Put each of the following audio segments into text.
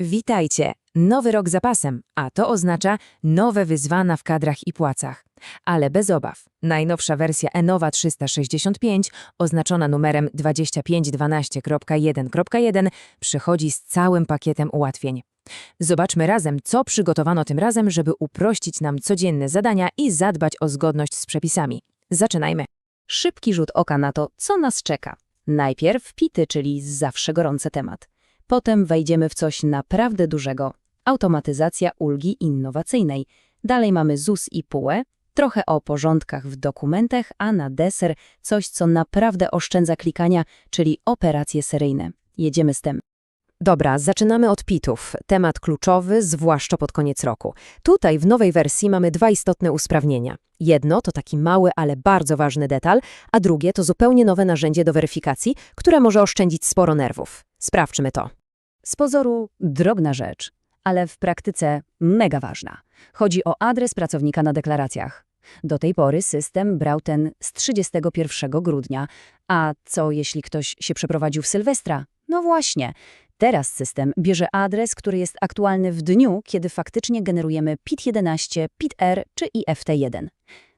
Witajcie! Nowy rok za pasem, a to oznacza nowe wyzwania w kadrach i płacach. Ale bez obaw. Najnowsza wersja Enova 365, oznaczona numerem 2512.1.1, przychodzi z całym pakietem ułatwień. Zobaczmy razem, co przygotowano tym razem, żeby uprościć nam codzienne zadania i zadbać o zgodność z przepisami. Zaczynajmy. Szybki rzut oka na to, co nas czeka. Najpierw pity, czyli zawsze gorący temat. Potem wejdziemy w coś naprawdę dużego. Automatyzacja ulgi innowacyjnej. Dalej mamy ZUS i PUE, trochę o porządkach w dokumentach, a na deser coś, co naprawdę oszczędza klikania, czyli operacje seryjne. Jedziemy z tym. Dobra, zaczynamy od pitów. Temat kluczowy, zwłaszcza pod koniec roku. Tutaj w nowej wersji mamy dwa istotne usprawnienia. Jedno to taki mały, ale bardzo ważny detal, a drugie to zupełnie nowe narzędzie do weryfikacji, które może oszczędzić sporo nerwów. Sprawdźmy to. Z pozoru drobna rzecz, ale w praktyce mega ważna. Chodzi o adres pracownika na deklaracjach. Do tej pory system brał ten z 31 grudnia. A co jeśli ktoś się przeprowadził w Sylwestra? No właśnie. Teraz system bierze adres, który jest aktualny w dniu, kiedy faktycznie generujemy PIT-11, PIT-R czy IFT-1.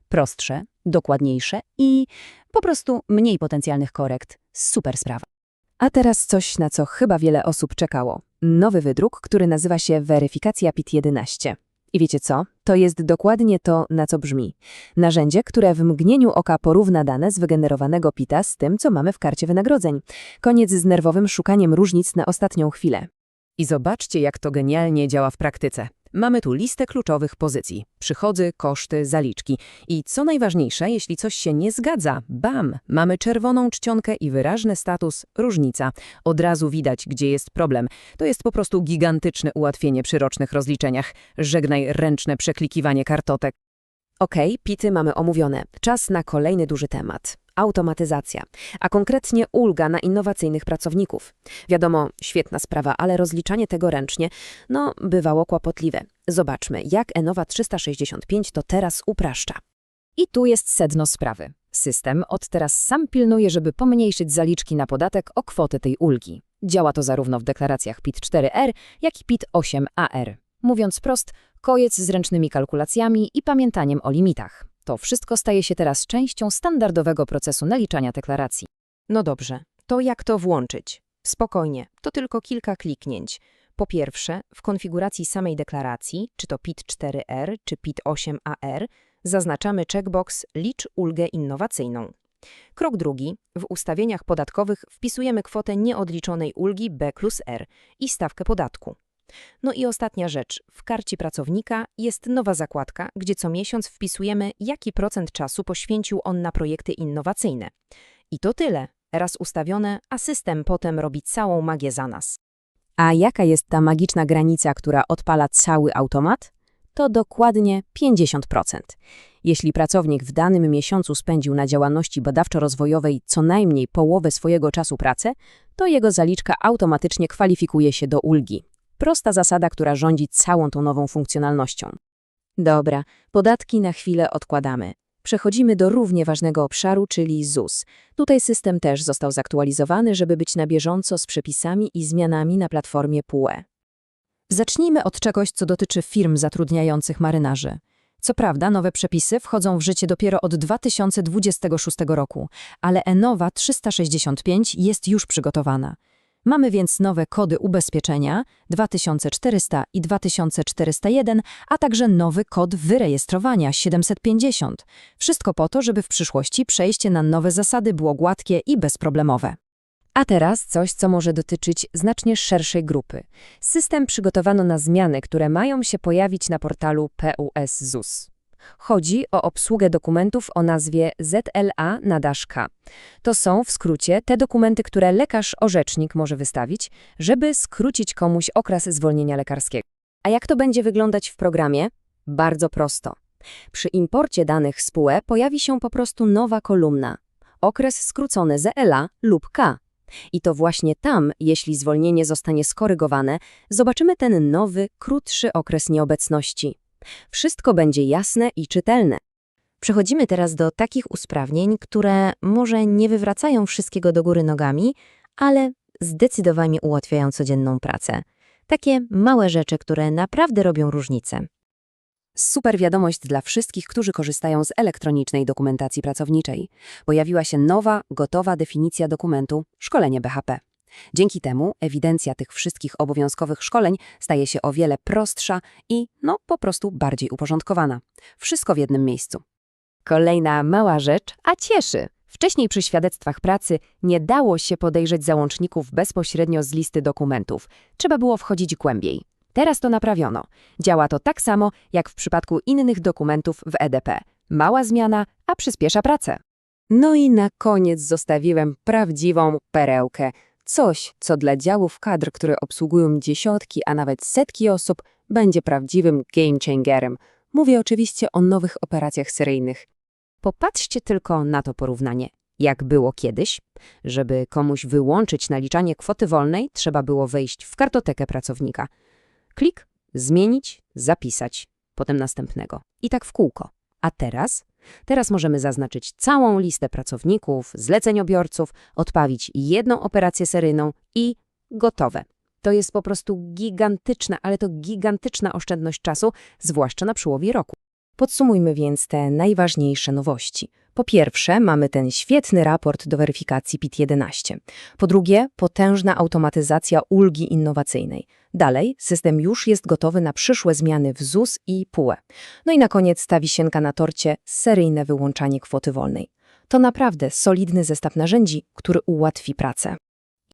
Prostsze, dokładniejsze i po prostu mniej potencjalnych korekt. Super sprawa. A teraz coś, na co chyba wiele osób czekało. Nowy wydruk, który nazywa się Weryfikacja PIT-11. I wiecie co? To jest dokładnie to, na co brzmi. Narzędzie, które w mgnieniu oka porówna dane z wygenerowanego PITA z tym, co mamy w karcie wynagrodzeń. Koniec z nerwowym szukaniem różnic na ostatnią chwilę. I zobaczcie, jak to genialnie działa w praktyce. Mamy tu listę kluczowych pozycji. Przychody, koszty, zaliczki. I co najważniejsze, jeśli coś się nie zgadza, bam, mamy czerwoną czcionkę i wyraźny status różnica. Od razu widać, gdzie jest problem. To jest po prostu gigantyczne ułatwienie przy rocznych rozliczeniach. Żegnaj ręczne przeklikiwanie kartotek. Okej, pity mamy omówione. Czas na kolejny duży temat. Automatyzacja, a konkretnie ulga na innowacyjnych pracowników. Wiadomo, świetna sprawa, ale rozliczanie tego ręcznie, no, bywało kłopotliwe. Zobaczmy, jak Enova 365 to teraz upraszcza. I tu jest sedno sprawy. System od teraz sam pilnuje, żeby pomniejszyć zaliczki na podatek o kwotę tej ulgi. Działa to zarówno w deklaracjach PIT-4R, jak i PIT-8AR. Mówiąc prost, kojec z ręcznymi kalkulacjami i pamiętaniem o limitach. To wszystko staje się teraz częścią standardowego procesu naliczania deklaracji. No dobrze, to jak to włączyć? Spokojnie, to tylko kilka kliknięć. Po pierwsze, w konfiguracji samej deklaracji, czy to PIT-4R, czy PIT-8AR, zaznaczamy checkbox Licz ulgę innowacyjną. Krok drugi, w ustawieniach podatkowych wpisujemy kwotę nieodliczonej ulgi B plus R i stawkę podatku. No i ostatnia rzecz. W karcie pracownika jest nowa zakładka, gdzie co miesiąc wpisujemy, jaki procent czasu poświęcił on na projekty innowacyjne. I to tyle. Raz ustawione, a system potem robi całą magię za nas. A jaka jest ta magiczna granica, która odpala cały automat? To dokładnie 50%. Jeśli pracownik w danym miesiącu spędził na działalności badawczo-rozwojowej co najmniej połowę swojego czasu pracy, to jego zaliczka automatycznie kwalifikuje się do ulgi. Prosta zasada, która rządzi całą tą nową funkcjonalnością. Dobra, podatki na chwilę odkładamy. Przechodzimy do równie ważnego obszaru, czyli ZUS. Tutaj system też został zaktualizowany, żeby być na bieżąco z przepisami i zmianami na platformie PUE. Zacznijmy od czegoś, co dotyczy firm zatrudniających marynarzy. Co prawda, nowe przepisy wchodzą w życie dopiero od 2026 roku, ale Enova 365 jest już przygotowana. Mamy więc nowe kody ubezpieczenia 2400 i 2401, a także nowy kod wyrejestrowania 750. Wszystko po to, żeby w przyszłości przejście na nowe zasady było gładkie i bezproblemowe. A teraz coś, co może dotyczyć znacznie szerszej grupy. System przygotowano na zmiany, które mają się pojawić na portalu PUS ZUS. Chodzi o obsługę dokumentów o nazwie ZLA na K. To są w skrócie te dokumenty, które lekarz-orzecznik może wystawić, żeby skrócić komuś okres zwolnienia lekarskiego. A jak to będzie wyglądać w programie? Bardzo prosto. Przy imporcie danych z PUE pojawi się po prostu nowa kolumna. Okres skrócony ZLA lub K. I to właśnie tam, jeśli zwolnienie zostanie skorygowane, zobaczymy ten nowy, krótszy okres nieobecności. Wszystko będzie jasne i czytelne. Przechodzimy teraz do takich usprawnień, które może nie wywracają wszystkiego do góry nogami, ale zdecydowanie ułatwiają codzienną pracę. Takie małe rzeczy, które naprawdę robią różnicę. Super wiadomość dla wszystkich, którzy korzystają z elektronicznej dokumentacji pracowniczej. Pojawiła się nowa, gotowa definicja dokumentu szkolenie BHP. Dzięki temu ewidencja tych wszystkich obowiązkowych szkoleń staje się o wiele prostsza i, no, po prostu bardziej uporządkowana. Wszystko w jednym miejscu. Kolejna mała rzecz, a cieszy. Wcześniej przy świadectwach pracy nie dało się podejrzeć załączników bezpośrednio z listy dokumentów. Trzeba było wchodzić głębiej. Teraz to naprawiono. Działa to tak samo, jak w przypadku innych dokumentów w EDP. Mała zmiana, a przyspiesza pracę. No i na koniec zostawiłem prawdziwą perełkę. Coś, co dla działów kadr, które obsługują dziesiątki, a nawet setki osób, będzie prawdziwym game changerem. Mówię oczywiście o nowych operacjach seryjnych. Popatrzcie tylko na to porównanie. Jak było kiedyś, żeby komuś wyłączyć naliczanie kwoty wolnej, trzeba było wejść w kartotekę pracownika. Klik, zmienić, zapisać, potem następnego. I tak w kółko. A teraz? Teraz możemy zaznaczyć całą listę pracowników, zleceniobiorców, odpawić jedną operację seryjną i gotowe. To jest po prostu gigantyczna, ale to gigantyczna oszczędność czasu, zwłaszcza na przyłowie roku. Podsumujmy więc te najważniejsze nowości. Po pierwsze, mamy ten świetny raport do weryfikacji PIT-11. Po drugie, potężna automatyzacja ulgi innowacyjnej. Dalej, system już jest gotowy na przyszłe zmiany w ZUS i PUE. No i na koniec ta wisienka na torcie seryjne wyłączanie kwoty wolnej. To naprawdę solidny zestaw narzędzi, który ułatwi pracę.